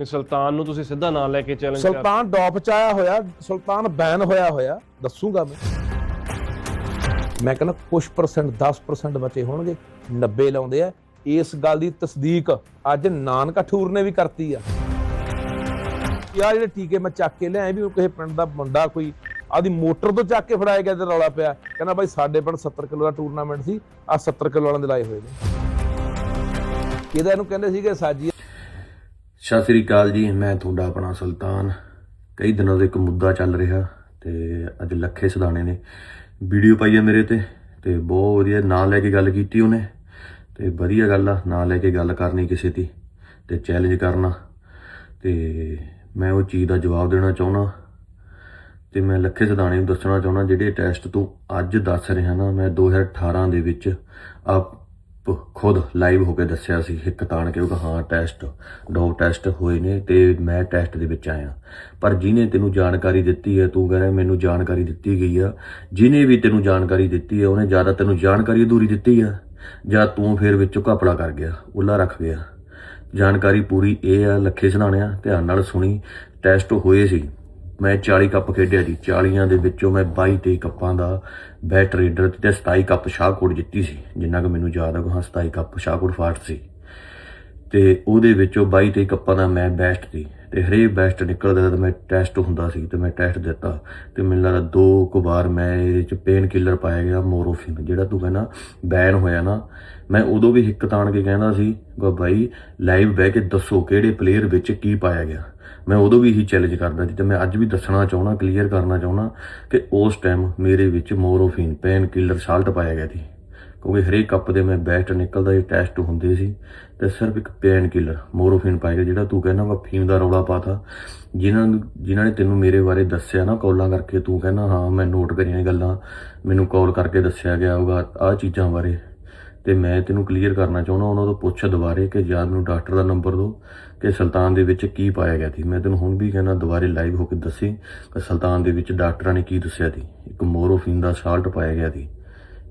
ਕਿ ਸੁਲਤਾਨ ਨੂੰ ਤੁਸੀਂ ਸਿੱਧਾ ਨਾਂ ਲੈ ਕੇ ਚੈਲੰਜ ਕਰ ਸੁਲਤਾਨ ਡੌਪ ਚ ਆਇਆ ਹੋਇਆ, ਸੁਲਤਾਨ ਬੈਨ ਹੋਇਆ ਹੋਇਆ, ਦੱਸੂਗਾ ਮੈਂ। ਮੈਂ ਕਹਿੰਦਾ ਕੁਝ ਪਰਸੈਂਟ 10% ਬਚੇ ਹੋਣਗੇ 90 ਲਾਉਂਦੇ ਆ। ਇਸ ਗੱਲ ਦੀ ਤਸਦੀਕ ਅੱਜ ਨਾਨਕ ਠੂਰ ਨੇ ਵੀ ਕਰਤੀ ਆ। ਯਾਰ ਜਿਹੜੇ ਟੀਕੇ ਮੈਂ ਚੱਕ ਕੇ ਲਿਆਏ ਵੀ ਉਹ ਕਿਸੇ ਪਿੰਡ ਦਾ ਮੁੰਡਾ ਕੋਈ, ਆਦੀ ਮੋਟਰ ਤੋਂ ਚੱਕ ਕੇ ਫੜਾਇਆ ਗਿਆ ਤੇ ਰੌਲਾ ਪਿਆ। ਕਹਿੰਦਾ ਬਾਈ ਸਾਡੇ ਪਿੰਡ 70 ਕਿਲੋ ਦਾ ਟੂਰਨਾਮੈਂਟ ਸੀ ਆ 70 ਕਿਲੋ ਵਾਲਿਆਂ ਦੇ ਲਾਏ ਹੋਏ ਨੇ। ਇਹਦਾ ਇਹਨੂੰ ਕਹਿੰਦੇ ਸੀਗੇ ਸਾਜੀ ਸਤਿ ਸ੍ਰੀ ਅਕਾਲ ਜੀ, ਮੈਂ ਤੁਹਾਡਾ ਆਪਣਾ ਸੁਲਤਾਨ। ਕਈ ਦਿਨਾਂ ਤੋਂ ਇੱਕ ਮੁੱਦਾ ਚੱਲ ਰਿਹਾ ਤੇ ਅੱਜ ਲੱਖੇ ਸਦਾਣੇ ਨੇ। ਵੀਡੀਓ ਪਾਈ ਹੈ ਮੇਰੇ ਤੇ ਤੇ ਬਹੁਤ ਵਧੀਆ ਨਾਂ ਲੈ ਕੇ ਗੱਲ ਕੀਤੀ ਉਹਨੇ। ਤੇ ਵਧੀਆ ਗੱਲ ਆ, ਨਾਂ ਲੈ ਕੇ ਗੱਲ ਕਰਨੀ ਕਿਸੇ ਦੀ ਤੇ ਚੈਲੰਜ ਕਰਨਾ। ਤੇ ਮੈਂ ਉਹ ਚੀਜ਼ ਦਾ ਜਵਾਬ ਦੇਣਾ ਚਾਹੁੰਦਾ ਤੇ ਮੈਂ ਲੱਖੇ ਸਦਾਣੇ ਨੂੰ ਦੱਸਣਾ ਚਾਹੁੰਦਾ ਜਿਹੜੇ ਟੈਸਟ ਤੂੰ ਅੱਜ ਦੱਸ ਰਿਹਾ ਨਾ, ਮੈਂ 2018 ਦੇ ਵਿੱਚ ਆਪ ਖੁਦ ਲਾਈਵ ਹੋ ਕੇ ਦੱਸਿਆ ਸੀ ਇੱਕ ਤਾਣ ਕੇ ਉਹ ਹਾਂ ਟੈਸਟ ਡੋਪ ਟੈਸਟ ਹੋਏ ਨੇ ਤੇ ਮੈਂ ਟੈਸਟ ਦੇ ਵਿੱਚ ਆਇਆ। ਪਰ ਜਿਹਨੇ ਤੈਨੂੰ ਜਾਣਕਾਰੀ ਦਿੱਤੀ ਹੈ, ਤੂੰ ਕਹਿ ਰਿਹਾ ਮੈਨੂੰ ਜਾਣਕਾਰੀ ਦਿੱਤੀ ਗਈ ਆ। ਜਿਹਨੇ ਵੀ ਤੈਨੂੰ ਜਾਣਕਾਰੀ ਦਿੱਤੀ ਹੈ ਉਹਨੇ ਜ਼ਿਆਦਾ ਤੈਨੂੰ ਜਾਣਕਾਰੀ ਅਧੂਰੀ ਦਿੱਤੀ ਆ। ਜਾਂ ਤੂੰ ਫਿਰ ਵਿੱਚੋਂ ਘਪਲਾ ਕਰ ਗਿਆ, ਉੱਲਾ ਰੱਖ ਗਿਆ। ਜਾਣਕਾਰੀ ਪੂਰੀ ਇਹ ਆ, ਲੱਖੇ ਸੁਣਾਣਿਆ ਧਿਆਨ ਨਾਲ ਸੁਣੀ ਟੈਸਟ ਹੋਏ ਸੀ। ਮੈਂ 40 ਕੱਪ ਖੇਡਿਆ ਜੀ। 40ਾਂ ਦੇ ਵਿੱਚੋਂ ਮੈਂ 22 23 ਕੱਪਾਂ ਦਾ ਬੈਟ ਰੇਡਰ ਤੇ 27 ਕੱਪ ਸ਼ਾਹਕੋਟ ਜਿੱਤੀ ਸੀ। ਜਿੰਨਾ ਕਿ ਮੈਨੂੰ ਯਾਦ ਹੈ ਹਾਂ 27 ਕੱਪ ਸ਼ਾਹਕੋਟ ਫਾਸਟ ਸੀ। ਤੇ ਉਹਦੇ ਵਿੱਚੋਂ 22 23 ਕੱਪਾਂ ਦਾ ਮੈਂ ਬੈਸਟ ਸੀ। ਤੇ ਹਰੇਕ ਬੈਸਟ ਨਿਕਲਦਾ ਤਾਂ ਮੈਂ ਟੈਸਟ ਹੁੰਦਾ ਸੀ ਤੇ ਮੈਂ ਟੈਸਟ ਦਿੱਤਾ। ਤੇ ਮੈਨੂੰ ਲੱਗਦਾ ਦੋ ਕੁ ਵਾਰ ਮੈਂ ਇਹਦੇ ਚ ਪੇਨ ਕਿਲਰ ਪਾਇਆ ਗਿਆ ਮੋਰੋਫਿਨ ਜਿਹੜਾ ਤੂੰ ਕਹਿੰਦਾ ਬੈਨ ਹੋਇਆ ਨਾ। ਮੈਂ ਉਦੋਂ ਵੀ ਹਿੱਕ ਤਾਣ ਕੇ ਕਹਿੰਦਾ ਸੀ ਕਿ ਭਾਈ ਲਾਈਵ ਬਹਿ ਕੇ ਦੱਸੋ ਕਿਹੜੇ ਪਲੇਅਰ ਵਿੱਚ ਕੀ ਪਾਇਆ ਗਿਆ? ਮੈਂ ਉਦੋਂ ਵੀ ਇਹੀ ਚੈਲੰਜ ਕਰਦਾ ਸੀ, ਤੇ ਮੈਂ ਅੱਜ ਵੀ ਦੱਸਣਾ ਚਾਹੁੰਦਾ ਕਲੀਅਰ ਕਰਨਾ ਚਾਹੁੰਦਾ ਕਿ ਉਸ ਟਾਈਮ ਮੇਰੇ ਵਿੱਚ ਮੋਰੋਫਿਨ ਪੇਨ ਕਿਲਰ ਸਾਲਟ ਪਾਇਆ ਗਿਆ ਸੀ। ਕਿਉਂਕਿ ਹਰੇਕ ਕੱਪ ਦੇ ਮੈਂ ਬੈਸਟ ਨਿਕਲਦਾ, ਇਹ ਟੈਸਟ ਹੁੰਦੇ ਸੀ, ਤੇ ਸਿਰਫ ਇੱਕ ਪੇਨ ਕਿਲਰ ਮੋਰੋਫਿਨ ਪਾਇਆ ਗਿਆ, ਜਿਹੜਾ ਤੂੰ ਕਹਿੰਦਾ ਵਾ ਫੀਮ ਦਾ ਰੌਲਾ ਪਾਤਾ। ਜਿਨ੍ਹਾਂ ਨੂੰ, ਜਿਨ੍ਹਾਂ ਨੇ ਤੈਨੂੰ ਮੇਰੇ ਬਾਰੇ ਦੱਸਿਆ ਨਾ ਕਾਲਾਂ ਕਰਕੇ, ਤੂੰ ਕਹਿੰਦਾ, ਹਾਂ, ਮੈਂ ਨੋਟ ਕਰੀਆਂ ਗੱਲਾਂ, ਮੈਨੂੰ ਕਾਲ ਕਰਕੇ ਦੱਸਿਆ ਗਿਆ ਹੋਗਾ ਆਹ ਚੀਜ਼ਾਂ ਬਾਰੇ। ਤੇ ਮੈਂ ਤੈਨੂੰ ਕਲੀਅਰ ਕਰਨਾ ਚਾਹੁੰਦਾ, ਉਹਨਾਂ ਤੋਂ ਪੁੱਛ ਦੁਬਾਰੇ ਕਿ ਯਾਰ ਮੈਨੂੰ ਡਾਕਟਰ ਦਾ ਨੰਬਰ ਦਿਓ। ਕਿ ਸੁਲਤਾਨ ਦੇ ਵਿੱਚ ਕੀ ਪਾਇਆ ਗਿਆ ਸੀ। ਮੈਂ ਤੈਨੂੰ ਹੁਣ ਵੀ ਕਹਿੰਦਾ, ਦੁਬਾਰੇ ਲਾਈਵ ਹੋ ਕੇ ਦੱਸੀ ਕਿ ਸੁਲਤਾਨ ਦੇ ਵਿੱਚ ਡਾਕਟਰਾਂ ਨੇ ਕੀ ਦੱਸਿਆ ਸੀ। ਇੱਕ ਮੋਰੋਫਿਨ ਦਾ ਸਾਲਟ ਪਾਇਆ ਗਿਆ ਸੀ।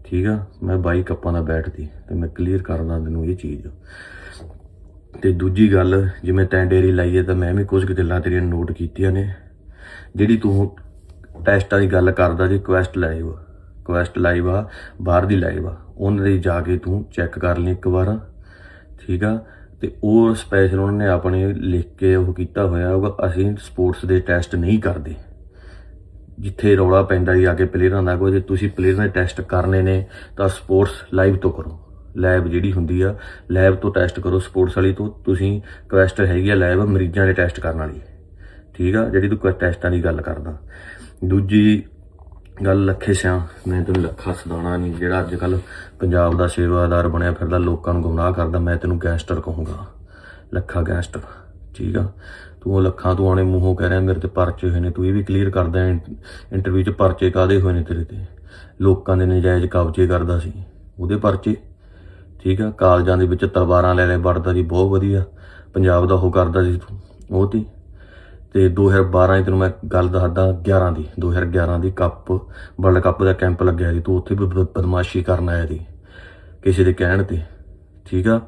ਠੀਕ ਆ? ਮੈਂ 22 ਕੱਪਾਂ ਦਾ ਬੈਠਦੀ ਤੇ ਮੈਂ ਕਲੀਅਰ ਕਰਦਾ ਤੈਨੂੰ ਇਹ ਚੀਜ਼। ਤੇ ਦੂਜੀ ਗੱਲ ਜਿਵੇਂ ਤੈਂ ਡੇਰੀ ਲਾਈਏ ਤਾਂ ਮੈਂ ਵੀ ਕੁਝ ਕੁ ਗੱਲਾਂ ਤੇਰੀਆਂ ਨੋਟ ਕੀਤੀਆਂ ਨੇ। ਜਿਹੜੀ ਤੂੰ ਟੈਸਟਾਂ ਦੀ ਗੱਲ ਕਰਦਾ ਜੀ ਕੁਐਸਟ ਲਾਈਵ ਕੁਐਸਟ ਲਾਈਵ ਆ, ਬਾਹਰ ਦੀ ਲਾਈਵ ਆ। ਉਹਨਾਂ ਦੇ ਜਾ ਕੇ ਤੂੰ ਚੈੱਕ ਕਰ ਲਈ ਇੱਕ ਵਾਰ। ਠੀਕ ਆ? ਤੇ ਉਹ ਸਪੈਸ਼ਲ ਉਹਨਾਂ ਨੇ ਆਪਣੇ ਲਿਖ ਕੇ ਉਹ ਕੀਤਾ ਹੋਇਆ ਉਹ ਅਸੀਂ ਸਪੋਰਟਸ ਦੇ ਟੈਸਟ ਨਹੀਂ ਕਰਦੇ। ਜਿੱਥੇ ਰੌਲਾ ਪੈਂਦਾ ਜੀ ਆ ਕੇ ਪਲੇਅਰਾਂ ਦਾ ਕੋਈ ਜੇ ਤੁਸੀਂ ਪਲੇਅਰਾਂ ਦੇ ਟੈਸਟ ਕਰਨੇ ਨੇ, ਤਾਂ ਸਪੋਰਟਸ ਲਾਈਵ ਤੋਂ ਕਰੋ। ਲੈਬ ਜਿਹੜੀ ਹੁੰਦੀ ਆ ਲੈਬ ਤੋਂ ਟੈਸਟ ਕਰੋ ਸਪੋਰਟਸ ਵਾਲੀ ਤੋਂ। ਤੁਸੀਂ ਕੁਐਸਟ ਹੈਗੀ ਆ ਲੈਬ ਮਰੀਜ਼ਾਂ ਦੇ ਟੈਸਟ ਕਰਨ ਵਾਲੀ। ਠੀਕ ਆ? ਜਿਹੜੀ ਤੂੰ ਟੈਸਟਾਂ ਦੀ ਗੱਲ ਕਰਦਾ। ਦੂਜੀ ਗੱਲ ਲੱਖੇ ਸਿਆ, ਮੈਂ ਤੈਨੂੰ ਲੱਖਾ ਸਦਾਣਾ ਨਹੀਂ ਜਿਹੜਾ ਅੱਜ ਕੱਲ ਪੰਜਾਬ ਦਾ ਸੇਵਾਦਾਰ ਬਣਿਆ ਫਿਰਦਾ, ਲੋਕਾਂ ਨੂੰ ਗੁੰਮਰਾਹ ਕਰਦਾ, ਮੈਂ ਤੈਨੂੰ ਗੈਂਗਸਟਰ ਕਹੂੰਗਾ। ਲੱਖਾ ਗੈਂਗਸਟਰ, ਠੀਕ ਆ? ਤੂੰ ਉਹ ਲੱਖਾਂ ਤੂੰ ਆਣੇ ਮੂੰਹੋਂ ਕਹਿ ਰਿਹਾ, ਮੇਰੇ ਤੇ ਪਰਚੇ ਹੋਏ ਨੇ, ਤੂੰ ਇਹ ਵੀ ਕਲੀਅਰ ਕਰਦਾ ਇੰਟਰਵਿਊ 'ਚ ਪਰਚੇ ਕਾਦੇ ਹੋਏ ਨੇ ਤੇਰੇ ਤੇ? ਲੋਕਾਂ ਦੇ ਨਜਾਇਜ਼ ਕਬਜ਼ੇ ਕਰਦਾ ਸੀ, ਉਹਦੇ ਪਰਚੇ, ਠੀਕ ਆ? ਕਾਲਜਾਂ ਦੇ ਵਿੱਚ ਤਲਵਾਰਾਂ ਲੈ ਲੈ, ਵੜਦਾ ਸੀ, ਬਹੁਤ ਵਧੀਆ। ਪੰਜਾਬ ਦਾ ਉਹ ਕਰਦਾ ਸੀ ਤੂੰ, ਉਹ ਤੀ ਤੇ 2012 ਦੀ ਤੈਨੂੰ ਮੈਂ ਗੱਲ ਦੱਸਦਾ 11 ਦੀ 2011 ਦੀ ਕੱਪ, ਵਰਲਡ ਕੱਪ ਦਾ ਕੈਂਪ ਲੱਗਿਆ ਸੀ, ਤੂੰ ਉੱਥੇ ਵੀ ਬ- ਬਦਮਾਸ਼ੀ ਕਰਨ ਆਇਆ ਸੀ, ਕਿਸੇ ਦੇ ਕਹਿਣ ਤੇ, ਠੀਕ ਆ?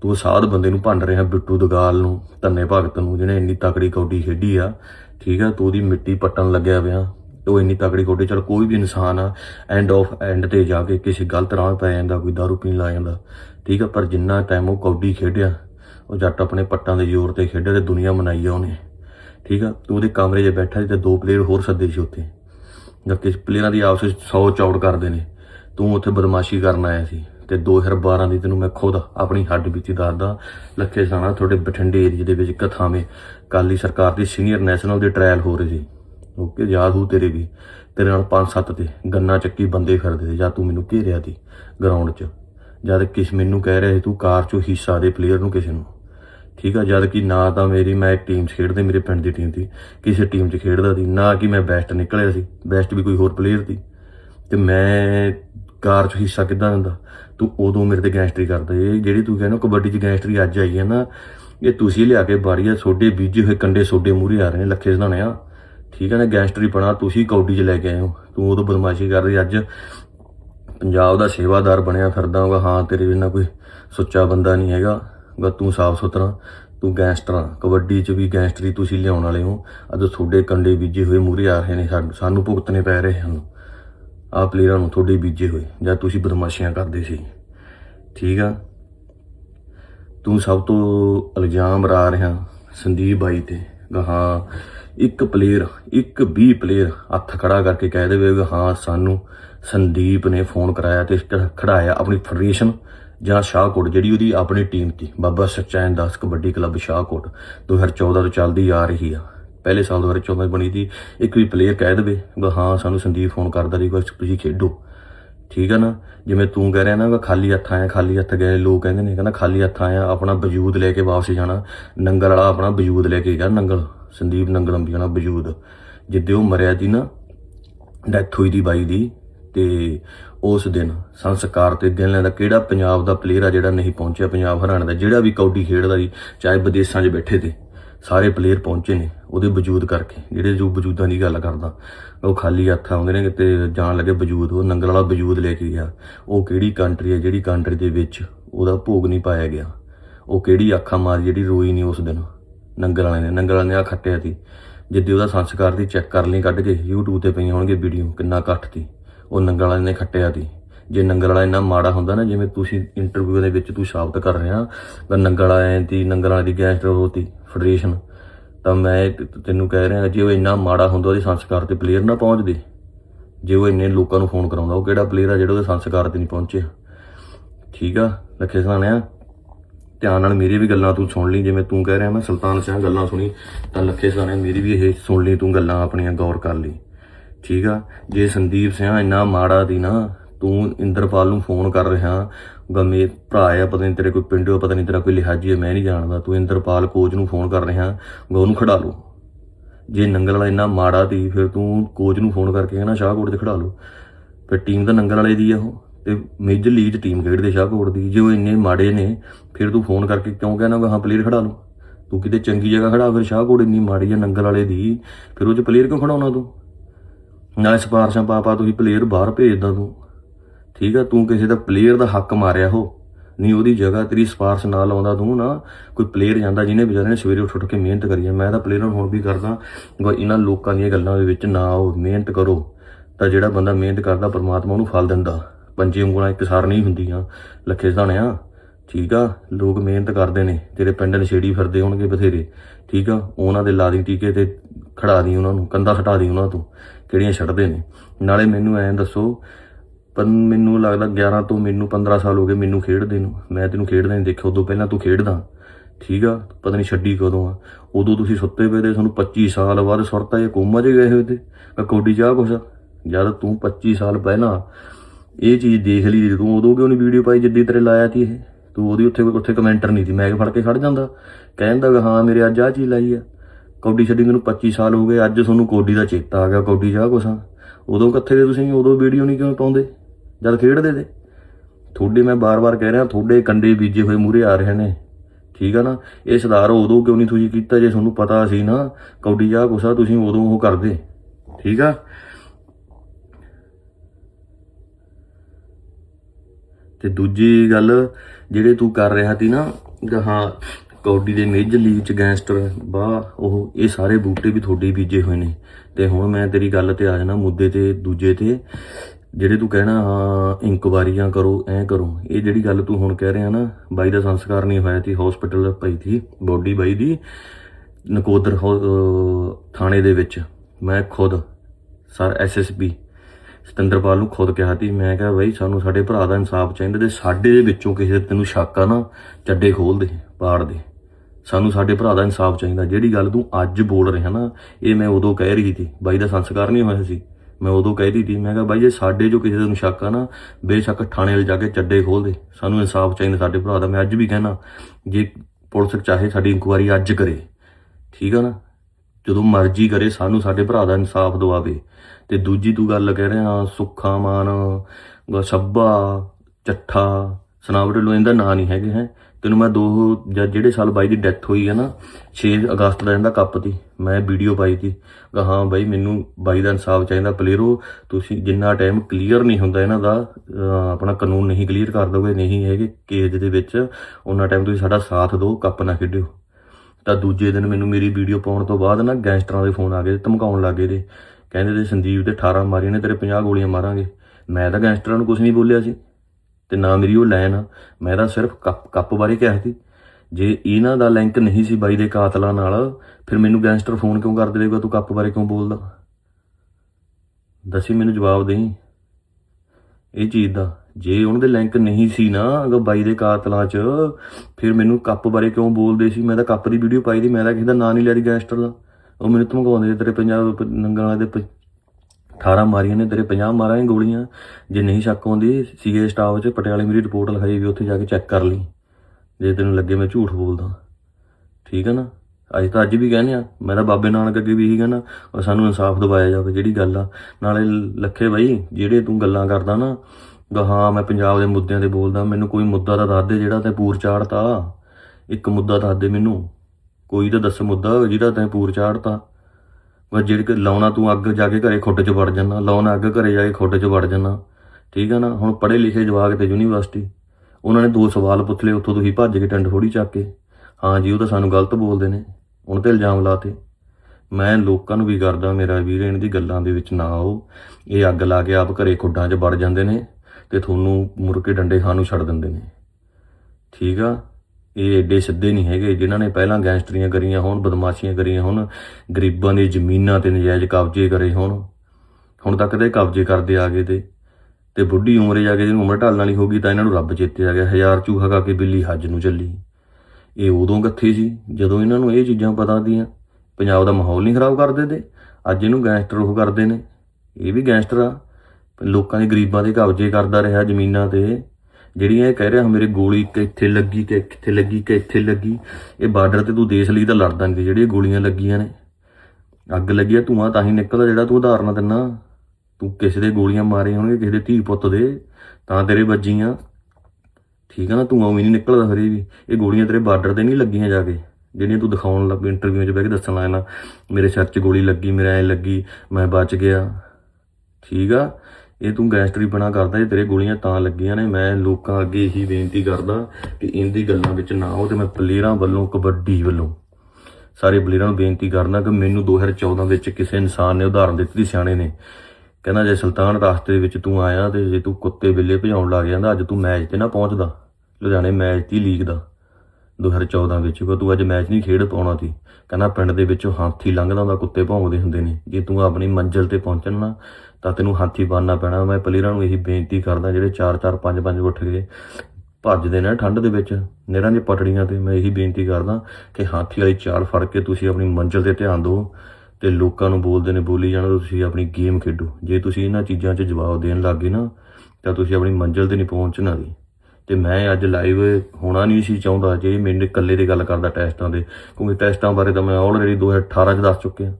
ਤੂੰ ਸਾਧ ਬੰਦੇ ਨੂੰ ਭੰਡ ਰਿਹਾ ਬਿੱਟੂ ਦਗਾਲ ਨੂੰ, ਧੰਨੇ ਭਗਤ ਨੂੰ, ਜਿਹਨੇ ਇੰਨੀ ਤਕੜੀ ਕੌਡੀ ਖੇਡੀ ਆ, ਠੀਕ ਆ? ਤੂੰ ਉਹਦੀ ਮਿੱਟੀ ਪੱਟਣ ਲੱਗਿਆ ਪਿਆ ਉਹ ਇੰਨੀ ਤਕੜੀ ਕੌਡੀ, ਚਲ ਕੋਈ ਵੀ ਇਨਸਾਨ ਆ ਐਂਡ ਆਫ ਐਂਡ ਤੇ ਜਾ ਕੇ ਕਿਸੇ ਗਲਤ ਰਾਹ ਪੈ ਜਾਂਦਾ, ਕੋਈ ਦਾਰੂ ਪੀਣ ਲੱਗ ਜਾਂਦਾ, ਠੀਕ ਆ? ਪਰ ਜਿੰਨਾ ਟਾਈਮ ਉਹ ਕੌਡੀ ਖੇਡਿਆ, ਉਹ ਜੱਟ ਆਪਣੇ ਪੱਟਾਂ ਦੇ ਜ਼ੋਰ ਤੇ ਖੇਡਿਆ ਤੇ ਦੁਨੀਆ ਮਨਾਈ ਆ ਉਹਨੇ। ਠੀਕ ਆ? ਤੂੰ ਉਹਦੇ ਕਮਰੇ 'ਚ ਬੈਠਾ ਸੀ ਤੇ ਦੋ ਪਲੇਅਰ ਹੋਰ ਸੱਦੇ ਸੀ ਉੱਥੇ। ਜਾਂ ਕਿ ਪਲੇਅਰਾਂ ਦੀ ਆਪਸ ਵਿੱਚ 100 ਚੌੜ ਕਰਦੇ ਨੇ, ਤੂੰ ਉੱਥੇ ਬਦਮਾਸ਼ੀ ਕਰਨ ਆਇਆ ਸੀ ਤੇ 2012 ਦੀ ਤੈਨੂੰ ਮੈਂ ਖੁਦ ਆਪਣੀ ਹੱਡ ਬੀਤੀ ਦੱਸਦਾ ਲੱਖੇ ਸਾਣਾ ਤੁਹਾਡੇ ਬਠਿੰਡੇ ਏਰੀਏ ਦੇ ਵਿੱਚ ਕਥਾਵੇਂ ਕਾਲੀ ਸਰਕਾਰ ਦੀ ਸੀਨੀਅਰ ਨੈਸ਼ਨਲ ਦੇ ਟ੍ਰਾਇਲ ਹੋ ਰਹੇ ਸੀ। ਓਕੇ, ਯਾਦ ਹੋ ਤੇਰੇ ਵੀ। ਤੇਰੇ ਨਾਲ 5-7 ਤੇ ਗੰਨਾ ਚੱਕੀ ਬੰਦੇ ਫਿਰਦੇ ਸੀ, ਜਾਂ ਤੂੰ ਮੈਨੂੰ ਘੇਰਿਆ ਸੀ ਗਰਾਊਂਡ 'ਚ। ਜਦ ਕਿਸ ਮੈਨੂੰ ਕਹਿ ਰਿਹਾ ਸੀ, ਤੂੰ ਕਾਰ 'ਚੋਂ ਹਿੱਸਾ ਦੇ ਪਲੇਅਰ ਨੂੰ ਕਿਸੇ ਨੂੰ। ਠੀਕ ਆ, ਜਦ ਕਿ ਨਾ ਤਾਂ ਮੇਰੀ, ਮੈਂ ਇੱਕ ਟੀਮ 'ਚ ਖੇਡਦੇ ਮੇਰੇ ਪਿੰਡ ਦੀ ਟੀਮ ਸੀ। ਕਿਸੇ ਟੀਮ 'ਚ ਖੇਡਦਾ ਸੀ, ਨਾ ਕਿ ਮੈਂ ਬੈਸਟ ਨਿਕਲਿਆ ਸੀ ਬੈਸਟ ਵੀ ਕੋਈ ਹੋਰ ਪਲੇਅਰ ਸੀ। ਤੇ ਮੈਂ ਕਾਰ 'ਚ ਹਿੱਸਾ ਕਿੱਦਾਂ ਦਿੰਦਾ? ਤੂੰ ਉਦੋਂ ਮੇਰੇ ਤੇ ਗੈਂਗਸਟਰੀ ਕਰਦਾ। ਇਹ ਜਿਹੜੀ ਤੂੰ ਕਹਿੰਦਾ ਕਬੱਡੀ 'ਚ ਗੈਂਗਸਟਰੀ ਅੱਜ ਆਈ ਹੈ ਨਾ, ਇਹ ਤੁਸੀਂ ਲਿਆ ਕੇ ਬਾੜੀਆ ਸੋਡੇ ਬੀਜੇ ਹੋਏ ਕੰਡੇ ਸੋਡੇ ਮੂਰੇ ਆ ਰਹੇ ਨੇ, ਲੱਖੇ ਸਨਾਣਿਆ ਠੀਕ ਹੈ ਨਾ ਗੈਂਗਸਟਰੀ ਪਣਾ, ਤੁਸੀਂ ਕੌਡੀ 'ਚ ਲੈ ਕੇ ਆਏ ਹੋ। ਤੂੰ ਉਦੋਂ ਬਦਮਾਸ਼ੀ ਕਰ ਰਹੀ, ਅੱਜ ਪੰਜਾਬ ਦਾ ਸੇਵਾਦਾਰ ਬਣਿਆ ਫਿਰਦਾ ਹੋਗਾ। ਹਾਂ, ਤੇਰੇ ਜਿੰਨਾ ਕੋਈ ਸੁੱਚਾ ਬੰਦਾ ਨਹੀਂ ਹੈਗਾ। ਗਾ ਤੂੰ ਸਾਫ਼ ਸੁਥਰਾ, ਤੂੰ ਗੈਂਗਸਟਰਾਂ ਕਬੱਡੀ 'ਚ ਵੀ ਗੈਂਗਸਟਰੀ ਤੁਸੀਂ ਲਿਆਉਣ ਵਾਲੇ ਹੋ। ਅੱਜ ਤੁਹਾਡੇ ਕੰਡੇ ਬੀਜੇ ਹੋਏ ਮੂਰੇ ਆ ਰਹੇ ਨੇ ਸਾਨੂੰ- ਸਾਨੂੰ ਭੁਗਤਣੇ ਪੈ ਰਹੇ ਹਨ। ਆਹ ਪਲੇਅਰਾਂ ਨੂੰ ਤੁਹਾਡੇ ਬੀਜੇ ਹੋਏ, ਜਾਂ ਤੁਸੀਂ ਬਦਮਾਸ਼ੀਆਂ ਕਰਦੇ ਸੀ। ਠੀਕ ਆ? ਤੂੰ ਸਭ ਤੋਂ ਇਲਜ਼ਾਮ ਲਾ ਰਿਹਾ ਸੰਦੀਪ ਬਾਈ ਤੇ ਗਾ ਹਾਂ, ਇੱਕ ਪਲੇਅਰ ਇੱਕ 20 ਪਲੇਅਰ ਹੱਥ ਖੜਾ ਕਰਕੇ ਕਹਿ ਦੇਵੇ ਹਾਂ, ਸਾਨੂੰ ਸੰਦੀਪ ਨੇ ਫੋਨ ਕਰਾਇਆ ਤੇ ਖ- ਖੜਾਇਆ ਆਪਣੀ ਫੈਡਰੇਸ਼ਨ ਜਾਂ ਸ਼ਾਹਕੋਟ, ਜਿਹੜੀ ਉਹਦੀ ਆਪਣੀ ਟੀਮ ਸੀ। ਬਾਬਾ ਸਚੈਨ ਦਾਸ ਕਬੱਡੀ ਕਲੱਬ ਸ਼ਾਹਕੋਟ 2014 ਤੋਂ ਚੱਲਦੀ ਆ ਰਹੀ ਆ। ਪਹਿਲੇ ਸਾਲ 2014 ਚ ਬਣੀ ਸੀ। ਇੱਕ ਵੀ ਪਲੇਅਰ ਕਹਿ ਦੇਵੇ, ਗਾ ਹਾਂ, ਸਾਨੂੰ ਸੰਦੀਪ ਫੋਨ ਕਰਦਾ ਸੀ ਬਸ ਤੁਸੀਂ ਖੇਡੋ। ਠੀਕ ਹੈ ਨਾ? ਜਿਵੇਂ ਤੂੰ ਕਹਿ ਰਿਹਾ ਨਾ ਵੀ ਖਾਲੀ ਹੱਥ ਆਇਆ, ਖਾਲੀ ਹੱਥ ਗਏ, ਲੋਕ ਕਹਿੰਦੇ ਨੇ, ਕਹਿੰਦਾ ਖਾਲੀ ਹੱਥ ਆਇਆ, ਆਪਣਾ ਵਜੂਦ ਲੈ ਕੇ ਵਾਪਸ ਜਾਣਾ। ਨੰਗਲ ਵਾਲਾ ਆਪਣਾ ਵਜੂਦ ਲੈ ਕੇ ਗਿਆ, ਨੰਗਲ, ਸੰਦੀਪ ਨੰਗਲ ਅੰਬੀਆਂ ਜਾਣਾ ਵਜੂਦ। ਜਿੱਦੇ ਉਹ ਮਰਿਆ ਸੀ ਨਾ, ਡੈਥ ਹੋਈ ਦੀ ਬਾਈ ਦੀ ਤੇ ਉਸ ਦਿਨ ਸੰਸਕਾਰ ਤੇ ਦਿਨ ਦਾ ਕਿਹੜਾ ਪੰਜਾਬ ਦਾ ਪਲੇਅਰ ਆ ਜਿਹੜਾ ਨਹੀਂ ਪਹੁੰਚਿਆ, ਪੰਜਾਬ ਹਰਿਆਣਾ ਦਾ, ਜਿਹੜਾ ਵੀ ਕੌਡੀ ਖੇਡਦਾ ਜੀ ਚਾਹੇ ਵਿਦੇਸ਼ਾਂ 'ਚ ਬੈਠੇ ਤੇ, ਸਾਰੇ ਪਲੇਅਰ ਪਹੁੰਚੇ ਨੇ ਉਹਦੇ ਵਜੂਦ ਕਰਕੇ, ਜਿਹੜੇ ਜੋ ਵਜੂਦਾਂ ਦੀ ਗੱਲ ਕਰਦਾ। ਉਹ ਖਾਲੀ ਹੱਥ ਆਉਂਦੇ ਨੇ ਕਿਤੇ ਜਾਣ ਲੱਗੇ ਵਜੂਦ, ਉਹ ਨੰਗਲ ਵਾਲਾ ਵਜੂਦ ਲੈ ਕੇ ਗਿਆ। ਉਹ ਕਿਹੜੀ ਕੰਟਰੀ ਹੈ, ਜਿਹੜੀ ਕੰਟਰੀ ਦੇ ਵਿੱਚ ਉਹਦਾ ਭੋਗ ਨਹੀਂ ਪਾਇਆ ਗਿਆ। ਉਹ ਕਿਹੜੀ ਅੱਖਾਂ ਮਾਰ ਜਿਹੜੀ ਰੋਈ ਨਹੀਂ ਉਸ ਦਿਨ। ਨੰਗਲ ਵਾਲੇ ਨੇ, ਨੰਗਲ ਵਾਲੇ ਨੇ ਆ ਖੱਟਿਆ ਸੀ। ਜਿੱਦੇ ਉਹਦਾ ਸੰਸਕਾਰ ਦੀ ਚੈੱਕ ਕਰ ਲਈ, ਕੱਢ ਕੇ YouTube ਤੇ ਪਈਆਂ ਹੋਣਗੇ ਵੀਡੀਓ ਕਿੰਨਾ ਇਕੱਠ ਸੀ। ਉਹ ਨੰਗਲ ਵਾਲੇ ਨੇ ਖੱਟਿਆ ਸੀ। ਜੇ ਨੰਗਲ ਵਾਲਾ ਇੰਨਾ ਮਾੜਾ ਹੁੰਦਾ ਨਾ, ਜਿਵੇਂ ਤੁਸੀਂ ਇੰਟਰਵਿਊ ਦੇ ਵਿੱਚ ਤੂੰ ਸਾਬਤ ਕਰ ਰਿਹਾ ਤਾਂ ਨੰਗਲ ਵਾਲਿਆਂ ਦੀ, ਨੰਗਲ ਵਾਲੇ ਦੀ ਗੈਂਗਸਟਰ ਹੋਤੀ ਫੈਡਰੇਸ਼ਨ ਤਾਂ ਮੈਂ ਤੈਨੂੰ ਕਹਿ ਰਿਹਾ, ਜੇ ਉਹ ਇੰਨਾ ਮਾੜਾ ਹੁੰਦਾ, ਉਹਦੇ ਸੰਸਕਾਰ ਤੇ ਪਲੇਅਰ ਨਾ ਪਹੁੰਚਦੇ। ਜੇ ਉਹ ਇੰਨੇ ਲੋਕਾਂ ਨੂੰ ਫੋਨ ਕਰਾਉਂਦਾ, ਉਹ ਕਿਹੜਾ ਪਲੇਅਰ ਆ ਜਿਹੜਾ ਉਹਦੇ ਸੰਸਕਾਰ ਤੇ ਨਹੀਂ ਪਹੁੰਚਿਆ? ਠੀਕ ਆ, ਲੱਖੇ ਸਹਾਣਿਆ ਧਿਆਨ ਨਾਲ ਮੇਰੀ ਵੀ ਗੱਲਾਂ ਤੂੰ ਸੁਣ ਲਈ, ਜਿਵੇਂ ਤੂੰ ਕਹਿ ਰਿਹਾ, ਮੈਂ ਸੁਲਤਾਨ ਸਿੰਘ ਗੱਲਾਂ ਸੁਣੀ, ਤਾਂ ਲੱਖੇ ਸਹਾਣਿਆ ਮੇਰੀ ਵੀ ਇਹ ਸੁਣ ਲਈ ਤੂੰ ਗੱਲਾਂ ਆਪਣੀਆਂ, ਗੌਰ ਕਰ ਲਈ। ਠੀਕ ਆ? ਜੇ ਸੰਦੀਪ ਸਿੰਘ ਇੰਨਾ ਮਾੜਾ ਦੀ ਨਾ, ਤੂੰ ਇੰਦਰਪਾਲ ਨੂੰ ਫੋਨ ਕਰ ਰਿਹਾ, ਗਮੇ ਭਰਾ ਆ, ਪਤਾ ਨਹੀਂ ਤੇਰੇ ਕੋਈ ਪਿੰਡ ਪਤਾ ਨਹੀਂ ਤੇਰਾ ਕੋਈ ਲਿਹਾਜੀ ਹੈ ਮੈਂ ਨਹੀਂ ਜਾਣਦਾ। ਤੂੰ ਇੰਦਰਪਾਲ ਕੋਚ ਨੂੰ ਫੋਨ ਕਰ ਰਿਹਾ ਗਾ ਉਹਨੂੰ ਖੜਾ ਲਓ ਜੇ ਨੰਗਲ ਵਾਲਾ ਇੰਨਾ ਮਾੜਾ ਤੀ ਫਿਰ ਤੂੰ ਕੋਚ ਨੂੰ ਫੋਨ ਕਰਕੇ ਕਹਿੰਦਾ ਸ਼ਾਹਕੋਟ ਤੇ ਖੜਾ ਲਓ ਫਿਰ ਟੀਮ ਤਾਂ ਨੰਗਲ ਵਾਲੇ ਦੀ ਆ ਉਹ, ਤੇ ਮੇਜਰ ਲੀਗ 'ਚ ਟੀਮ ਖੇਡਦੇ ਸ਼ਾਹਕੋਟ ਦੀ। ਜੇ ਉਹ ਇੰਨੇ ਮਾੜੇ ਨੇ, ਫਿਰ ਤੂੰ ਫੋਨ ਕਰਕੇ ਕਿਉਂ ਕਹਿਣਾ ਗਾ, ਹਾਂ ਪਲੇਅਰ ਖੜਾ ਲਓ ਤੂੰ ਕਿਤੇ ਚੰਗੀ ਜਗ੍ਹਾ ਖੜਾ ਫਿਰ ਸ਼ਾਹਕੋਟ ਇੰਨੀ ਮਾੜੀ ਆ ਨੰਗਲ ਵਾਲੇ ਦੀ, ਫਿਰ ਉਹ 'ਚ ਪਲੇਅਰ ਕਿਉਂ ਖੜਾਉਣਾ ਤੂੰ? ਨਾਲੇ ਸਿਫਾਰਸ਼ਾਂ ਪਾ ਪਾ ਤੁਸੀਂ ਪਲੇਅਰ ਬਾਹਰ ਭੇਜਦਾ ਤੂੰ। ਠੀਕ ਆ, ਤੂੰ ਕਿਸੇ ਦਾ ਪਲੇਅਰ ਦਾ ਹੱਕ ਮਾਰਿਆ ਹੋ। ਨਹੀਂ, ਉਹਦੀ ਜਗ੍ਹਾ ਤੇਰੀ ਸਿਫਾਰਸ਼ ਨਾ ਲਾਉਂਦਾ ਤੂੰ ਨਾ, ਕੋਈ ਪਲੇਅਰ ਜਾਂਦਾ ਜਿਹਨੇ ਵਿਚਾਰੇ ਨੇ ਸਵੇਰੇ ਉੱਠ ਉੱਠ ਕੇ ਮਿਹਨਤ ਕਰੀ ਹੈ ਮੈਂ ਤਾਂ ਪਲੇਅਰ ਨੂੰ ਹੁਣ ਵੀ ਕਰਦਾ ਇਹਨਾਂ ਲੋਕਾਂ ਦੀਆਂ ਗੱਲਾਂ ਦੇ ਵਿੱਚ ਨਾ ਆਓ, ਮਿਹਨਤ ਕਰੋ। ਤਾਂ ਜਿਹੜਾ ਬੰਦਾ ਮਿਹਨਤ ਕਰਦਾ, ਪਰਮਾਤਮਾ ਉਹਨੂੰ ਫਲ ਦਿੰਦਾ। ਪੰਜੇ ਉਂਗਲਾਂ ਇੱਕ ਸਾਰ ਨਹੀਂ ਹੁੰਦੀਆਂ, ਲੱਖੇ ਸਹਾਣਿਆ ਠੀਕ ਆ, ਲੋਕ ਮਿਹਨਤ ਕਰਦੇ ਨੇ, ਤੇਰੇ ਪਿੰਡ ਨਸ਼ੇੜੀ ਫਿਰਦੇ ਹੋਣਗੇ ਬਥੇਰੇ। ਠੀਕ ਆ, ਉਹਨਾਂ ਦੇ ਲਾ ਦੀ ਟੀਕੇ ਤੇ ਖੜਾ ਦੀ ਉਹਨਾਂ ਨੂੰ ਕੰਦਾ ਹਟਾ ਦੀ ਉਹਨਾਂ ਤੋਂ। ਕਿਹੜੀਆਂ ਛੱਡਦੇ ਨੇ। ਨਾਲੇ ਮੈਨੂੰ ਐਂ ਦੱਸੋ ਪਰ ਮੈਨੂੰ ਲੱਗਦਾ 11 ਤੋਂ ਮੈਨੂੰ 15 ਸਾਲ ਹੋ ਗਏ ਮੈਨੂੰ ਖੇਡਦੇ ਨੂੰ। ਮੈਂ ਤੈਨੂੰ ਖੇਡਦਾ ਨਹੀਂ ਦੇਖਿਆ, ਉਦੋਂ ਪਹਿਲਾਂ ਤੂੰ ਖੇਡਦਾ। ਠੀਕ ਆ, ਪਤਾ ਨਹੀਂ ਛੱਡੀ ਕਦੋਂ ਆ। ਉਦੋਂ ਤੁਸੀਂ ਸੁੱਤੇ ਪਏ ਤੇ ਤੁਹਾਨੂੰ 25 ਸਾਲ ਬਾਅਦ ਸੁਰਤਾ ਇਹ ਕੋਮਾ 'ਚ ਗਏ ਹੋਏ ਤੇ। ਆ ਕੌਡੀ ਚਾਹ ਕੁਛ ਜਦ ਤੂੰ 25 ਸਾਲ ਪਹਿਲਾਂ ਇਹ ਚੀਜ਼ ਦੇਖ ਲਈ ਤੂੰ ਉਦੋਂ ਕਿਉਂ ਨਹੀਂ ਵੀਡੀਓ ਪਾਈ ਜਿੱਦੀ ਤੇਰੇ ਲਾਇਆ ਸੀ ਇਹ? ਤੂੰ ਉਹਦੀ ਉੱਥੇ ਉੱਥੇ ਕਮੈਂਟਰ ਨਹੀਂ ਸੀ, ਮੈਂ ਫੜ ਕੇ ਖੜ ਜਾਂਦਾ। ਕਹਿੰਦਾ ਗਾ, ਹਾਂ, ਮੇਰੇ ਅੱਜ ਆਹ ਚੀਜ਼ ਲਾਈ ਆ। ਕੌਡੀ ਛੱਡੀ ਮੈਨੂੰ 25 ਸਾਲ ਹੋ ਗਏ, ਅੱਜ ਤੁਹਾਨੂੰ ਕੌਡੀ ਦਾ ਚੇਤਾ ਆ ਗਿਆ, ਕੌਡੀ ਚਾਹ ਕੁਛ ਉਦੋਂ ਕਿੱਥੇ ਦੇ ਤੁਸੀਂ, ਉਦੋਂ ਵੀਡੀਓ ਨਹੀਂ ਕਿਉਂ ਪਾਉਂਦੇ? ਜਦ ਖੇਡਦੇ ਤੇ। ਤੁਹਾਡੇ ਮੈਂ ਬਾਰ-ਬਾਰ ਕਹਿ ਰਿਹਾ, ਤੁਹਾਡੇ ਕੰਡੇ ਬੀਜੇ ਹੋਏ ਮੂਰੇ ਆ ਰਹੇ ਨੇ। ਠੀਕ ਆ ਨਾ? ਇਹ ਸੁਧਾਰ ਉਦੋਂ ਕਿਉਂ ਨਹੀਂ ਤੁਸੀਂ ਕੀਤਾ ਜੇ ਤੁਹਾਨੂੰ ਪਤਾ ਸੀ ਨਾ? ਕੌਡੀ ਜਾ ਗੁੱਸਾ ਤੁਸੀਂ ਉਦੋਂ ਉਹ ਕਰਦੇ। ਠੀਕ ਆ? ਤੇ ਦੂਜੀ ਗੱਲ, ਜਿਹੜੇ ਤੂੰ ਕਰ ਰਿਹਾ ਸੀ ਨਾ ਹਾਂ ਕੌਡੀ ਦੇ ਮੇਜਰ ਲੀਗ ਚ ਗੈਂਗਸਟਰ ਬਾ, ਉਹ, ਇਹ ਸਾਰੇ ਬੂਟੇ ਵੀ ਤੁਹਾਡੇ ਬੀਜੇ ਹੋਏ ਨੇ। ਤੇ ਹੁਣ ਮੈਂ ਤੇਰੀ ਗੱਲ ਤੇ ਆ ਜਾਣਾ ਮੁੱਦੇ ਤੇ, ਦੂਜੇ ਤੇ। ਜਿਹੜੇ ਤੂੰ ਕਹਿਣਾ, ਹਾਂ, ਇਨਕੁਆਰੀਆਂ ਕਰੋ, ਐ ਕਰੋ। ਇਹ ਜਿਹੜੀ ਗੱਲ ਤੂੰ ਹੁਣ ਕਹਿ ਰਿਹਾ ਨਾ, ਬਾਈ ਦਾ ਸੰਸਕਾਰ ਨਹੀਂ ਹੋਇਆ ਸੀ ਹਸਪੀਟਲ ਪਈ ਸੀ ਬੋਡੀ ਬਾਈ ਦੀ, ਨਕੋਦਰ ਹੋ- ਥਾਣੇ ਦੇ ਵਿੱਚ। ਮੈਂ ਖੁਦ, ਸਰ ਐਸਐਸਪੀ ਸਤਿੰਦਰਪਾਲ ਨੂੰ ਖੁਦ ਕਿਹਾ ਸੀ, ਮੈਂ ਕਿਹਾ ਬਈ ਸਾਨੂੰ ਸਾਡੇ ਭਰਾ ਦਾ ਇਨਸਾਫ ਚਾਹੀਦਾ ਤੇ ਸਾਡੇ ਦੇ ਵਿੱਚੋਂ ਕਿਸੇ ਤੈਨੂੰ ਸ਼ੱਕ ਆ ਨਾ, ਚੱਡੇ ਖੋਲ ਦੇ, ਪਾੜ ਦੇ। ਸਾਨੂੰ ਸਾਡੇ ਭਰਾ ਦਾ ਇਨਸਾਫ ਚਾਹੀਦਾ। ਜਿਹੜੀ ਗੱਲ ਤੂੰ ਅੱਜ ਬੋਲ ਰਿਹਾ ਨਾ, ਇਹ ਮੈਂ ਉਦੋਂ ਕਹਿ ਰਹੀ ਸੀ। ਬਾਈ ਦਾ ਸੰਸਕਾਰ ਨਹੀਂ ਹੋਇਆ ਸੀ। ਮੈਂ ਉਦੋਂ ਕਹਿ ਰਹੀ ਸੀ, ਮੈਂ ਕਿਹਾ ਬਾਈ ਜੇ ਸਾਡੇ ਜੋ ਕਿਸੇ ਦੇ ਨੂੰ ਸ਼ੱਕ ਆ ਨਾ, ਬੇਸ਼ੱਕ ਥਾਣੇ ਵਾਲੇ ਜਾ ਕੇ ਚੱਡੇ ਖੋਲ ਦੇ। ਸਾਨੂੰ ਇਨਸਾਫ ਚਾਹੀਦਾ ਸਾਡੇ ਭਰਾ ਦਾ। ਮੈਂ ਅੱਜ ਵੀ ਕਹਿਣਾ, ਜੇ ਪੁਲਿਸ ਚਾਹੇ ਸਾਡੀ ਇਨਕੁਆਰੀ ਅੱਜ ਕਰੇ। ਠੀਕ ਆ ਨਾ? ਜਦੋਂ ਮਰਜ਼ੀ ਕਰੇ, ਸਾਨੂੰ ਸਾਡੇ ਭਰਾ ਦਾ ਇਨਸਾਫ ਦਵਾਵੇ। ਤੇ ਦੂਜੀ ਤੂੰ ਗੱਲ ਕਹਿ ਰਿਹਾ, ਸੁੱਖਾ, ਮਾਨ, ਗ- ਸੱਭਾ, ਚੱਠਾ ਸਨਾਵਟ ਲੋ ਇਹਦਾ ਨਾਂ ਨਹੀਂ ਹੈਗੇ ਹੈ। ਤੈਨੂੰ ਮੈਂ ਦੋ, ਜਾਂ ਜਿਹੜੇ ਸਾਲ ਬਾਈ ਦੀ ਡੈਥ ਹੋਈ ਹੈ ਨਾ 6 ਅਗਸਤ ਦਾ ਇਹਦਾ ਕੱਪ ਤੀ ਮੈਂ ਵੀਡੀਓ ਪਾਈ ਤੀ ਕਿ ਹਾਂ ਬਾਈ, ਮੈਨੂੰ ਬਾਈ ਦਾ ਇਨਸਾਫ ਚਾਹੀਦਾ ਪਲੇਅਰੋ ਤੁਸੀਂ ਜਿੰਨਾ ਟਾਈਮ ਕਲੀਅਰ ਨਹੀਂ ਹੁੰਦਾ ਇਹਨਾਂ ਦਾ ਆਪਣਾ ਕਾਨੂੰਨ ਨਹੀਂ ਕਲੀਅਰ ਕਰ ਦੋਗੇ, ਨਹੀਂ ਹੈਗੇ ਕੇਸ ਦੇ ਵਿੱਚ, ਉਹਨਾਂ ਟਾਈਮ ਤੁਸੀਂ ਸਾਡਾ ਸਾਥ ਦਿਓ, ਕੱਪ ਨਾ ਖੇਡਿਓ। ਤਾਂ ਦੂਜੇ ਦਿਨ ਮੈਨੂੰ ਮੇਰੀ ਵੀਡੀਓ ਪਾਉਣ ਤੋਂ ਬਾਅਦ ਨਾ ਗੈਂਗਸਟਰਾਂ ਦੇ ਫੋਨ ਆ ਗਏ, ਧਮਕਾਉਣ ਲੱਗੇ ਦੇ ਕਹਿੰਦੇ ਤੇ ਸੰਦੀਪ ਦੇ 18 ਮਾਰੀਆਂ ਨੇ, ਤੇਰੇ 50 ਗੋਲੀਆਂ ਮਾਰਾਂਗੇ। ਮੈਂ ਤਾਂ ਗੈਂਗਸਟਰਾਂ ਨੂੰ ਕੁਝ ਨਹੀਂ ਬੋਲਿਆ ਸੀ। ਤੇ ਨਾ ਮੇਰੀ ਉਹ ਲਾਈਨ ਆ, ਮੈਂ ਤਾਂ ਸਿਰਫ ਕੱਪ ਕੱਪ ਬਾਰੇ ਕਿਹਾ ਸੀ। ਜੇ ਇਹਨਾਂ ਦਾ ਲਿੰਕ ਨਹੀਂ ਸੀ ਬਾਈ ਦੇ ਕਾਤਲਾਂ ਨਾਲ, ਫਿਰ ਮੈਨੂੰ ਗੈਂਗਸਟਰ ਫੋਨ ਕਿਉਂ ਕਰ ਦੇਵੇਗਾ? ਤੂੰ ਕੱਪ ਬਾਰੇ ਕਿਉਂ ਬੋਲਦਾ? ਦੱਸੀ ਮੈਨੂੰ ਜਵਾਬ ਦੇਈ। ਇਹ ਚੀਜ਼ ਦਾ। ਜੇ ਉਹਨਾਂ ਦੇ ਲਿੰਕ ਨਹੀਂ ਸੀ ਨਾ ਅਗਰ ਬਾਈ ਦੇ ਕਾਤਲਾਂ 'ਚ, ਫਿਰ ਮੈਨੂੰ ਕੱਪ ਬਾਰੇ ਕਿਉਂ ਬੋਲਦੇ ਸੀ? ਮੈਂ ਤਾਂ ਕੱਪ ਦੀ ਵੀਡੀਓ ਪਾਈ ਦੀ ਮੈਂ ਤਾਂ ਕਿਸੇ ਦਾ ਨਾਂ ਨਹੀਂ ਲਿਆ ਦੀ ਗੈਂਗਸਟਰ ਦਾ। ਉਹ ਮੈਨੂੰ ਧਮਕਾਉਂਦੇ ਤੇਰੇ ਪੰਜਾਬ ਨੰਗਲ ਵਾਲੇ ਦੇ ਪ- 18 ਮਾਰੀਆਂ ਨੇ, ਤੇਰੇ 50 ਮਾਰਾਂਗੇ ਗੋਲੀਆਂ। ਜੇ ਨਹੀਂ ਸ਼ੱਕ ਆਉਂਦੀ ਸੀਏ ਸਟਾਫ 'ਚ, ਪਟਿਆਲੇ ਮੇਰੀ ਰਿਪੋਰਟ ਲਿਖਾਈ ਵੀ ਉੱਥੇ ਜਾ ਕੇ ਚੈੱਕ ਕਰ ਲਈ। ਜੇ ਤੈਨੂੰ ਲੱਗੇ ਮੈਂ ਝੂਠ ਬੋਲਦਾ। ਠੀਕ ਹੈ ਨਾ? ਅੱਜ ਤਾਂ ਅੱਜ ਵੀ ਕਹਿੰਦੇ ਆ ਮੈਂ ਤਾਂ ਬਾਬੇ ਨਾਨਕ ਅੱਗੇ ਵੀ ਇਹੀ ਕਹਿੰਦਾ ਔਰ ਸਾਨੂੰ ਇਨਸਾਫ ਦਿਵਾਇਆ ਜਾਵੇ ਜਿਹੜੀ ਗੱਲ ਆ। ਨਾਲੇ ਲੱਖੇ ਬਾਈ, ਜਿਹੜੇ ਤੂੰ ਗੱਲਾਂ ਕਰਦਾ ਨਾ, ਗਾ ਹਾਂ, ਮੈਂ ਪੰਜਾਬ ਦੇ ਮੁੱਦਿਆਂ ਤੇ ਬੋਲਦਾ, ਮੈਨੂੰ ਕੋਈ ਮੁੱਦਾ ਤਾਂ ਦੱਸ ਦੇ ਜਿਹੜਾ ਤੈਂ ਪੂਰ ਚਾੜਤਾ। ਇੱਕ ਮੁੱਦਾ ਦੱਸ ਦੇ ਮੈਨੂੰ। ਕੋਈ ਤਾਂ ਦੱਸ ਮੁੱਦਾ ਜਿਹੜਾ ਤੈਂ ਪੂਰ ਚਾੜਤਾ। ਵਾ ਜਿਹੜੇ ਲਾਉਣਾ ਤੂੰ ਅੱਗ ਜਾ ਕੇ ਘਰੇ ਖੁੱਡ 'ਚ ਵੜ ਜਾਣਾ ਲਾਉਣਾ ਅੱਗ ਘਰੇ ਜਾ ਕੇ ਖੁੱਡ 'ਚ ਵੜ ਜਾਣਾ ਠੀਕ ਆ ਨਾ, ਹੁਣ ਪੜ੍ਹੇ ਲਿਖੇ ਜਵਾਕ ਤੇ ਯੂਨੀਵਰਸਿਟੀ, ਉਹਨਾਂ ਨੇ ਦੋ ਸਵਾਲ ਪੁੱਛ ਲਏ, ਉੱਥੋਂ ਤੁਸੀਂ ਭੱਜ ਕੇ ਟੰਡ ਥੋੜੀ ਚੱਕ ਕੇ। ਹਾਂ ਜੀ, ਉਹ ਤਾਂ ਸਾਨੂੰ ਗਲਤ ਬੋਲਦੇ ਨੇ। ਉਹਨਾਂ ਤੇ ਇਲਜ਼ਾਮ ਲਾਤੇ। ਮੈਂ ਲੋਕਾਂ ਨੂੰ ਵੀ ਕਰਦਾ, ਮੇਰਾ ਵੀਰ ਇਹਨਾਂ ਦੀ ਗੱਲਾਂ ਦੇ ਵਿੱਚ ਨਾ ਆਓ। ਇਹ ਅੱਗ ਲਾ ਕੇ ਆਪ ਘਰੇ ਖੁੱਡਾਂ 'ਚ ਵੜ ਜਾਂਦੇ ਨੇ ਤੇ ਤੁਹਾਨੂੰ ਮੁਰਕੇ ਡੰਡੇ ਖਾਣ ਨੂੰ ਛੱਡ ਦਿੰਦੇ ਨੇ। ਠੀਕ ਆ? ਇਹ ਏਡੇ ਸਿੱਧੇ ਨਹੀਂ ਹੈਗੇ। ਜਿਨ੍ਹਾਂ ਨੇ ਪਹਿਲਾਂ ਗੈਂਗਸਟਰੀਆਂ ਕਰੀਆਂ ਹੋਣ, ਬਦਮਾਸ਼ੀਆਂ ਕਰੀਆਂ ਹੋਣ, ਗਰੀਬਾਂ ਦੀ ਜ਼ਮੀਨਾਂ ਤੇ ਨਜਾਇਜ਼ ਕਬਜ਼ੇ ਕਰੇ ਹੋਣ। ਹੁਣ ਤੱਕ ਦੇ ਕਬਜ਼ੇ ਕਰਦੇ ਆ ਗਏ ਤੇ। ਤੇ ਬੁੱਢੀ ਉਮਰੇ ਜਾ ਕੇ ਜਿਹਨੂੰ ਉਮਰ ਢਾਲਣ ਵਾਲੀ ਹੋ ਗਈ ਤਾਂ ਇਹਨਾਂ ਨੂੰ ਰੱਬ ਚੇਤੇ ਆ ਗਿਆ। ਹਜ਼ਾਰ ਚੂਹਾ ਖਾ ਕੇ ਬਿੱਲੀ ਹੱਜ ਨੂੰ ਚੱਲੀ। ਇਹ ਉਦੋਂ ਕਿੱਥੇ ਸੀ ਜਦੋਂ ਇਹਨਾਂ ਨੂੰ ਇਹ ਚੀਜ਼ਾਂ ਪਤਾ ਦੀਆਂ। ਪੰਜਾਬ ਦਾ ਮਾਹੌਲ ਨਹੀਂ ਖਰਾਬ ਕਰਦੇ ਤੇ ਅੱਜ ਇਹਨੂੰ ਗੈਂਗਸਟਰ ਉਹ ਕਰਦੇ ਨੇ। ਇਹ ਵੀ ਗੈਂਗਸਟਰ ਆ। ਲੋਕਾਂ ਦੇ ਗਰੀਬਾਂ ਦੇ ਕਬਜ਼ੇ ਕਰਦਾ ਰਿਹਾ ਜ਼ਮੀਨਾਂ ਤੇ। ਜਿਹੜੀਆਂ ਇਹ ਕਹਿ ਰਿਹਾ, ਮੇਰੇ ਗੋਲੀ ਕਿੱਥੇ ਲੱਗੀ ਕਿ ਕਿੱਥੇ ਲੱਗੀ ਕਿ ਇੱਥੇ ਲੱਗੀ? ਇਹ ਬਾਰਡਰ ਤੇ ਤੂੰ ਦੇਸ਼ ਲਈ ਤਾਂ ਲੜਦਾ ਨਹੀਂ ਜਿਹੜੀਆਂ ਗੋਲੀਆਂ ਲੱਗੀਆਂ ਨੇ। ਅੱਗ ਲੱਗੀ ਆ, ਧੂਆਂ ਤਾਂ ਹੀ ਨਿਕਲਦਾ ਜਿਹੜਾ ਤੂੰ ਉਦਾਹਰਨਾਂ ਦਿੰਨਾ। ਤੂੰ ਕਿਸੇ ਦੇ ਗੋਲੀਆਂ ਮਾਰੇ ਹੋਣਗੇ ਕਿਸੇ ਦੇ ਧੀ ਪੁੱਤ ਦੇ, ਤਾਂ ਤੇਰੇ ਵੱਜੀਆਂ। ਠੀਕ ਆ ਨਾ, ਤੂੰ ਵੀ ਨਹੀਂ ਨਿਕਲਦਾ ਹਰੇ ਵੀ ਇਹ ਗੋਲੀਆਂ ਤੇਰੇ ਬਾਰਡਰ ਤੇ ਨਹੀਂ ਲੱਗੀਆਂ ਜਾ ਕੇ, ਜਿਹੜੀਆਂ ਤੂੰ ਦਿਖਾਉਣ ਲੱਗ ਇੰਟਰਵਿਊ 'ਚ ਬਹਿ ਕੇ ਦੱਸਣ ਲੱਗਾ ਨਾ। ਮੇਰੇ ਸਿਰ 'ਚ ਗੋਲੀ ਲੱਗੀ, ਮੇਰੇ ਐ ਲੱਗੀ, ਮੈਂ ਬਚ ਗਿਆ। ਠੀਕ ਆ? ਇਹ ਤੂੰ ਗੈਂਗਸਟਰੀ ਬਣਾ ਕਰਦਾ, ਇਹ ਤੇਰੇ ਗੋਲੀਆਂ ਤਾਂ ਲੱਗੀਆਂ ਨੇ। ਮੈਂ ਲੋਕਾਂ ਅੱਗੇ ਇਹੀ ਬੇਨਤੀ ਕਰਦਾ ਕਿ ਇਹਦੀ ਗੱਲਾਂ ਵਿੱਚ ਨਾ ਹੋ ਤੇ ਮੈਂ ਪਲੇਅਰਾਂ ਵੱਲੋਂ, ਕਬੱਡੀ ਵੱਲੋਂ ਸਾਰੇ ਪਲੇਅਰਾਂ ਨੂੰ ਬੇਨਤੀ ਕਰਦਾ ਕਿ ਮੈਨੂੰ 2014 ਵਿੱਚ ਕਿਸੇ ਇਨਸਾਨ ਨੇ ਉਦਾਹਰਨ ਦਿੱਤੀ ਸਿਆਣੇ ਨੇ। ਕਹਿੰਦਾ, ਜੇ ਸੁਲਤਾਨ ਰਸਤੇ ਦੇ ਵਿੱਚ ਤੂੰ ਆਇਆ ਤੇ ਜੇ ਤੂੰ ਕੁੱਤੇ ਬਿੱਲੇ ਭਜਾਉਣ ਲੱਗ ਜਾਂਦਾ, ਅੱਜ ਤੂੰ ਮੈਚ ਤੇ ਨਾ ਪਹੁੰਚਦਾ, ਲੁਧਿਆਣੇ ਮੈਚ ਦੀ ਲੀਗ ਦਾ 2014 ਵਿੱਚ ਕੋ ਤੂੰ ਅੱਜ ਮੈਚ ਨਹੀਂ ਖੇਡ ਪਾਉਣਾ ਸੀ। ਕਹਿੰਦਾ, ਪਿੰਡ ਦੇ ਵਿੱਚੋਂ ਹਾਥੀ ਲੰਘਦਾ ਹੁੰਦਾ, ਕੁੱਤੇ ਭੌਂਕਦੇ ਹੁੰਦੇ ਨੇ। ਜੇ ਤੂੰ ਆਪਣੀ ਮੰਜ਼ਿਲ ਤੇ ਪਹੁੰਚਣਾ ਤਾਂ ਤੈਨੂੰ ਹਾਥੀ ਬਣਨਾ ਪੈਣਾ। ਮੈਂ ਪਲੇਅਰਾਂ ਨੂੰ ਇਹੀ ਬੇਨਤੀ ਕਰਦਾ, ਜਿਹੜੇ 4-4 5-5 ਉੱਠ ਗਏ ਭੱਜਦੇ ਨੇ ਠੰਡ ਦੇ ਵਿੱਚ ਨਹਿਰਾਂ ਦੀ ਪਟੜੀਆਂ ਤੇ, ਮੈਂ ਇਹੀ ਬੇਨਤੀ ਕਰਦਾ ਕਿ ਹਾਥੀ ਵਾਲੀ ਚਾਲ ਫੜ ਕੇ ਤੁਸੀਂ ਆਪਣੀ ਮੰਜ਼ਿਲ ਤੇ ਧਿਆਨ ਦਿਓ। ਤੇ ਲੋਕਾਂ ਨੂੰ ਬੋਲਦੇ ਨੇ, ਬੋਲੀ ਜਾਣਾ ਤੁਸੀਂ ਆਪਣੀ ਗੇਮ ਖੇਡੋ। ਜੇ ਤੁਸੀਂ ਇਹਨਾਂ ਚੀਜ਼ਾਂ 'ਚ ਜਵਾਬ ਦੇਣ ਲੱਗੇ ਨਾ, ਤਾਂ ਤੁਸੀਂ ਆਪਣੀ ਮੰਜ਼ਿਲ ਤੇ ਨਹੀਂ ਪਹੁੰਚਣਾ ਦੀ ਤੇ ਮੈਂ ਅੱਜ ਲਾਈਵ ਹੋਣਾ ਨਹੀਂ ਸੀ ਚਾਹੁੰਦਾ, ਜੇ ਮੈਨੂੰ ਇਕੱਲੇ ਦੀ ਗੱਲ ਕਰਦਾ ਟੈਸਟਾਂ ਦੇ। ਕਿਉਂਕਿ ਟੈਸਟਾਂ ਬਾਰੇ ਤਾਂ ਮੈਂ ਆਲਰੇਡੀ 2018 ਚ ਦੱਸ ਚੁੱਕਿਆ।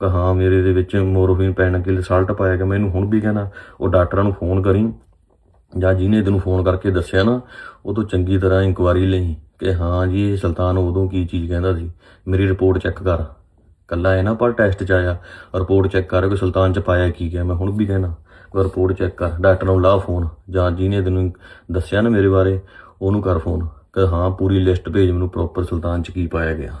ਕਿ ਹਾਂ, ਮੇਰੇ ਦੇ ਵਿੱਚ ਮੋਰਫਿਨ ਪੈਣ ਕੇ ਰਿਜ਼ਲਟ ਪਾਇਆ ਗਿਆ। ਮੈਨੂੰ ਹੁਣ ਵੀ ਕਹਿਣਾ, ਉਹ ਡਾਕਟਰਾਂ ਨੂੰ ਫੋਨ ਕਰੀ, ਜਾਂ ਜਿਹਨੇ ਤੈਨੂੰ ਫੋਨ ਕਰਕੇ ਦੱਸਿਆ ਨਾ, ਉਹ ਤੋਂ ਚੰਗੀ ਤਰ੍ਹਾਂ ਇਨਕੁਆਰੀ ਲਈ ਕਿ ਹਾਂ ਜੀ, ਇਹ ਸੁਲਤਾਨ ਉਦੋਂ ਕੀ ਚੀਜ਼ ਕਹਿੰਦਾ ਸੀ। ਮੇਰੀ ਰਿਪੋਰਟ ਚੈੱਕ ਕਰ। ਕੱਲਾ ਇਹ ਨਾ, ਪਰ ਟੈਸਟ ਚ ਆਇਆ। ਰਿਪੋਰਟ ਚੈੱਕ ਕਰ ਕਿ ਸੁਲਤਾਨ ਚ ਪਾਇਆ ਕੀ ਗਿਆ, ਮੈਂ ਹੁਣ ਵੀ ਕਹਿਣਾ। ਕੋਈ ਰਿਪੋਰਟ ਚੈੱਕ ਕਰ ਡਾਕਟਰ ਨੂੰ ਲਾ ਫੋਨ ਜਾਂ ਜਿਹਨੇ ਤੈਨੂੰ ਦੱਸਿਆ ਨਾ ਮੇਰੇ ਬਾਰੇ, ਉਹਨੂੰ ਕਰ ਫੋਨ ਕਿ ਹਾਂ, ਪੂਰੀ ਲਿਸਟ ਭੇਜ ਮੈਨੂੰ ਪ੍ਰੋਪਰ ਸੁਲਤਾਨ ਚ ਕੀ ਪਾਇਆ ਗਿਆ।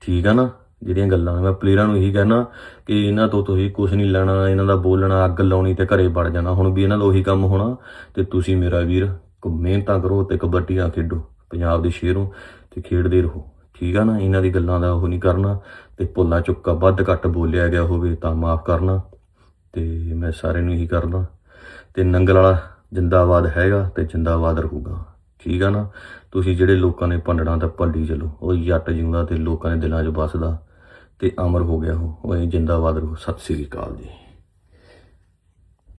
ਠੀਕ ਆ ਨਾ? ਜਿਹੜੀਆਂ ਗੱਲਾਂ ਮੈਂ ਪਲੇਅਰਾਂ ਨੂੰ ਇਹੀ ਕਹਿਣਾ ਕਿ ਇਹਨਾਂ ਤੋਂ ਤੁਸੀਂ ਕੁਝ ਨਹੀਂ ਲੈਣਾ, ਇਹਨਾਂ ਦਾ ਬੋਲਣਾ, ਅੱਗ ਲਾਉਣੀ ਤੇ ਘਰੇ ਵੜ ਜਾਣਾ। ਹੁਣ ਵੀ ਇਹਨਾਂ ਦਾ ਉਹੀ ਕੰਮ ਹੋਣਾ, ਤੇ ਤੁਸੀਂ ਮੇਰਾ ਵੀਰ, ਕ- ਮਿਹਨਤਾਂ ਕਰੋ ਤੇ ਕਬੱਡੀਆਂ ਖੇਡੋ। ਪੰਜਾਬ ਦੇ ਸ਼ੇਰੋਂ ਤੇ ਖੇਡਦੇ ਰਹੋ। ਠੀਕ ਆ ਨਾ, ਇਹਨਾਂ ਦੀ ਗੱਲਾਂ ਦਾ ਉਹ ਨਹੀਂ ਕਰਨਾ ਤੇ ਭੁੱਲਾਂ ਚੁੱਕਾ ਵੱਧ ਘੱਟ ਬੋਲਿਆ ਗਿਆ ਹੋਵੇ ਤਾਂ ਮਾਫ ਕਰਨਾ ਤੇ ਮੈਂ ਸਾਰਿਆਂ ਨੂੰ ਇਹੀ ਕਰਦਾ ਤੇ ਨੰਗਲ ਵਾਲਾ ਜਿੰਦਾਬਾਦ ਹੈਗਾ ਤੇ ਜਿੰਦਾਬਾਦ ਰਹੂਗਾ, ਠੀਕ ਆ ਨਾ? ਤੁਸੀਂ ਜਿਹੜੇ ਲੋਕਾਂ ਨੇ ਭੰਡਣਾ ਤਾਂ ਭੰਡੀ ਚਲੋ, ਉਹ ਜੱਟ ਜਿਉਂਦਾ ਤੇ ਲੋਕਾਂ ਦੇ ਦਿਲਾਂ 'ਚ ਵੱਸਦਾ ਤੇ ਅਮਰ ਹੋ ਗਿਆ ਉਹ ਉਹ ਇਹ ਜਿੰਦਾਬਾਦ ਰਹੂ, ਸਤਿ ਸ੍ਰੀ ਅਕਾਲ ਜੀ।